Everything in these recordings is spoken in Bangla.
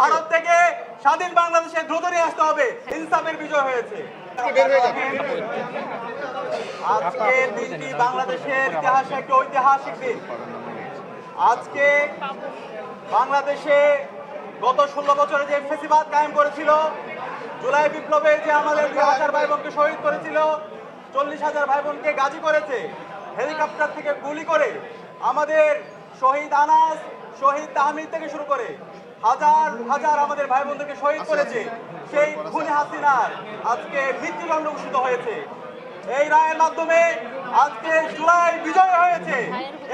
ভারত থেকে স্বাধীন বাংলাদেশে দ্রুত নিয়ে আসতে হবে। ইনসাফের বিজয় হয়েছে। আজকের দিনটি বাংলাদেশের ইতিহাসে একটি ঐতিহাসিক দিন। আজকে বাংলাদেশে গত ষোলো বছরে যে ফেসিবাদ কায়েম করেছিল জুলাই বিপ্লবে যে আমাদের দুই হাজার ভাই বোনকে শহীদ করেছিল চল্লিশ হাজার ভাই বোনকে গাজী করেছে হেলিকপ্টার থেকে গুলি করে আমাদের শহীদ আনাস শহীদ তাহমিদ থেকে শুরু করে হাজার হাজার আমাদের ভাই বোনদেরকে শহীদ করেছে। সেই খুনি হাসিনার আজকে মৃত্যুদণ্ড ঘোষিত হয়েছে। এই রায়ের মাধ্যমে আজকে জুলাই বিজয় হয়েছে।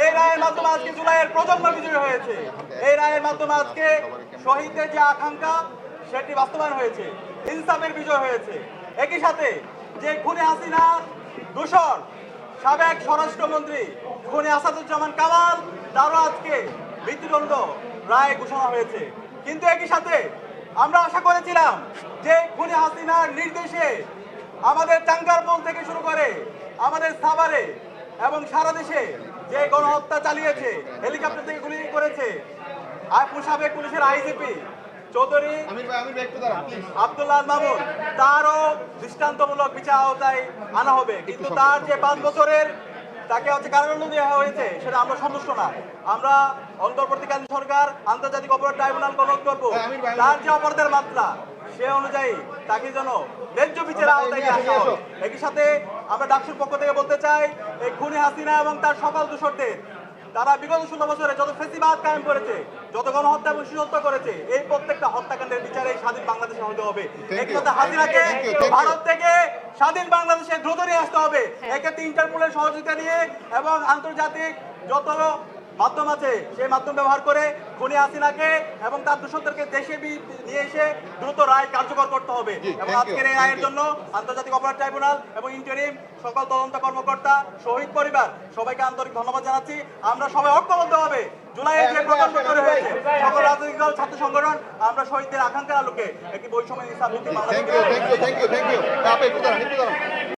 এই রায়ের মাধ্যমে আজকে জুলাইয়ের প্রজন্ম বিজয় হয়েছে। এই রায়ের মাধ্যমে আজকে শহীদদের যে আকাঙ্ক্ষা সেটি বাস্তবায়ন হয়েছে। ইনসাফের বিজয় হয়েছে। একই সাথে যে খুনি হাসিনার দূষণ সাবেক স্বরাষ্ট্রমন্ত্রী খুনি আসাদুজ্জামান কামাল তারও আজকে মৃত্যুদণ্ড রায় ঘোষণা হয়েছে। কিন্তু একই সাথে আমরা আশা করেছিলাম যে খুনি হাসিনার নির্দেশে আমাদের টাঙ্গারপোল থেকে শুরু করে আমাদের সাভারে এবং সারা দেশে যে গণহত্যা চালিয়েছে হেলিকপ্টার থেকে গুলি করেছে আর সাবেক পুলিশের আইজিপি চৌধুরী আব্দুল্লাহ মামুন তারও দৃষ্টান্তমূলক বিচার আওতায় আনা হবে। কিন্তু তার যে পাঁচ বছরের তাকে হচ্ছে কারাদণ্ড দেওয়া হয়েছে সেটা আমরা সন্তুষ্ট না। আমরা অন্তর্বর্তীকালীন সরকার আন্তর্জাতিক অপরাধ ট্রাইব্যুনাল অনুরোধ করব। হ্যাঁ, তার যে অপরাধের মাত্রা সে অনুযায়ী তাকে যেন ন্যায্য বিচারের আওতায় আসা হয় একই সাথে আমরা ডাকসুর পক্ষ থেকে বলতে চাই এই খুনি হাসিনা এবং তার সকল দূষরদের তারা বিগত ষোলো বছরে যত ফেসিবাদ কায়েম করেছে যত গণহত্যা এবং শিশুহত্যা করেছে এই প্রত্যেকটা হত্যাকাণ্ডের বিচারে স্বাধীন বাংলাদেশে হতে হবে। একই. সাথে হাসিনাকে. ভারত থেকে স্বাধীন বাংলাদেশে দ্রুত নিয়ে আসতে হবে। এক্ষেত্রে ইন্টারপোলের সহযোগিতা নিয়ে এবং আন্তর্জাতিক যত মাধ্যম আছে। সেই মাধ্যম ব্যবহার করে খুনি হাসিনাকে এবং তার দূষকদেরকে দেশে নিয়ে এসে দ্রুত রায় কার্যকর করতে হবে। এবং আজকের এই রায়ের জন্য আন্তর্জাতিক অপরাধ ট্রাইব্যুনাল এবং ইন্টারিম সকল তদন্ত কর্মকর্তা শহীদ পরিবার সবাইকে আন্তরিক ধন্যবাদ জানাচ্ছি। আমরা সবাই ঐক্যবদ্ধ হবে। জুলাইয়ের যে প্রকল্প তৈরি হ্যাঁ, হয়েছে সকল রাজনৈতিক দল ছাত্র সংগঠন আমরা শহীদদের আকাঙ্ক্ষার আলোকে একটি বৈষম্য ইনসাফ